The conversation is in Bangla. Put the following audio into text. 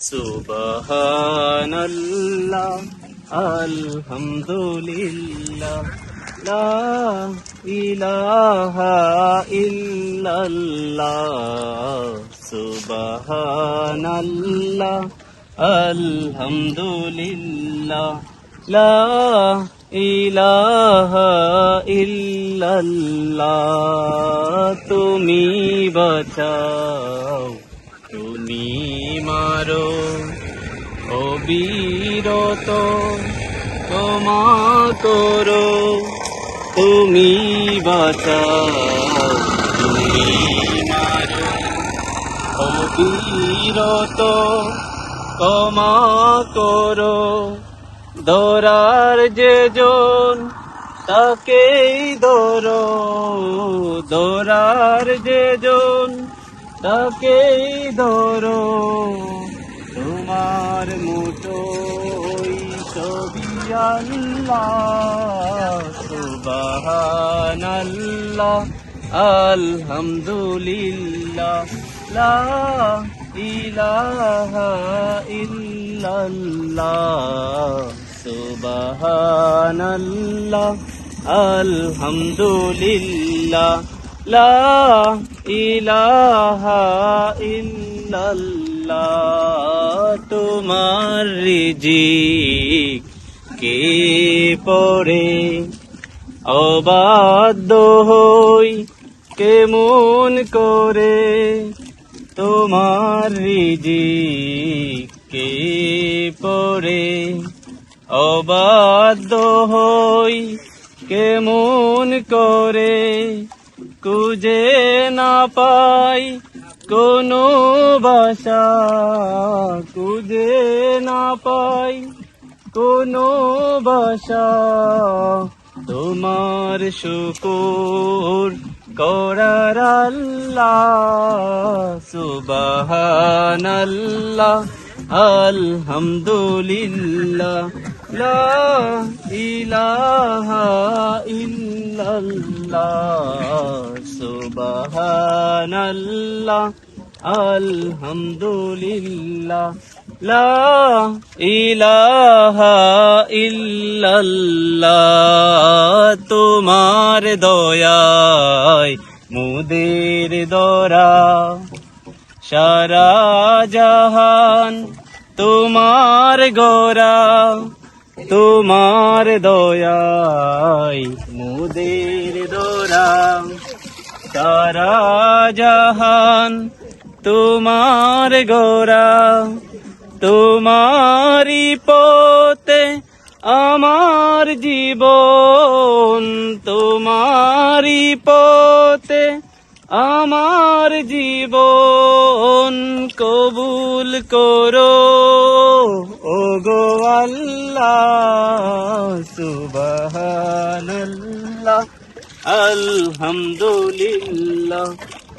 সুবহানাল্লাহ আলহামদুলিল্লাহ লা ইলাহা ইল্লাল্লাহ সুবহানাল্লাহ আলহামদুলিল্লাহ লা ইলাহা ইল্লাল্লাহ তুমি বাঁচাও তুমি মারো। অবিরত ক্ষমা করো। তুমি বাঁচাও, তুমি মারো। অবিরত ক্ষমা করো। দরার যে জন, তাকেই দরো দরার যে জন, তাকেই ধরো। আল্লাহ সুবহানাল্লাহ আলহামদুলিল্লাহ লা ইলাহা ইল্লাল্লাহ সুবহানাল্লাহ আলহামদুলিল্লাহ লা তোমার রিজিক কে পড়ে? অবাধ্য হই কেমন করে? তোমার রিজি কে পড়ে? অবাধ্য হই কেমন করে? কুজে না পাই কোনো বাসা কুজে না পাই কোনো বাসা তোমার শুকুর করার আল্লাহ সুবহানাল্লাহ আলহামদুলিল্লাহ লা ইলাহা ইল্লাল্লাহ সুবহানাল্লাহ আলহামদুলিল্লাহ। লা ইল্লাল্লাহ, তোমার দয়ায় মুদের দরা। সারা জাহান তোমার গোরা তোমার দয়ায় মুদের দোরা। সারা জাহান তোমার গোরা তোমারি পতে আমার জীবন তোমারি পতে আমার জীবন কবুল করো। ও গো আল্লাহ আলহামদুলিল্লাহ।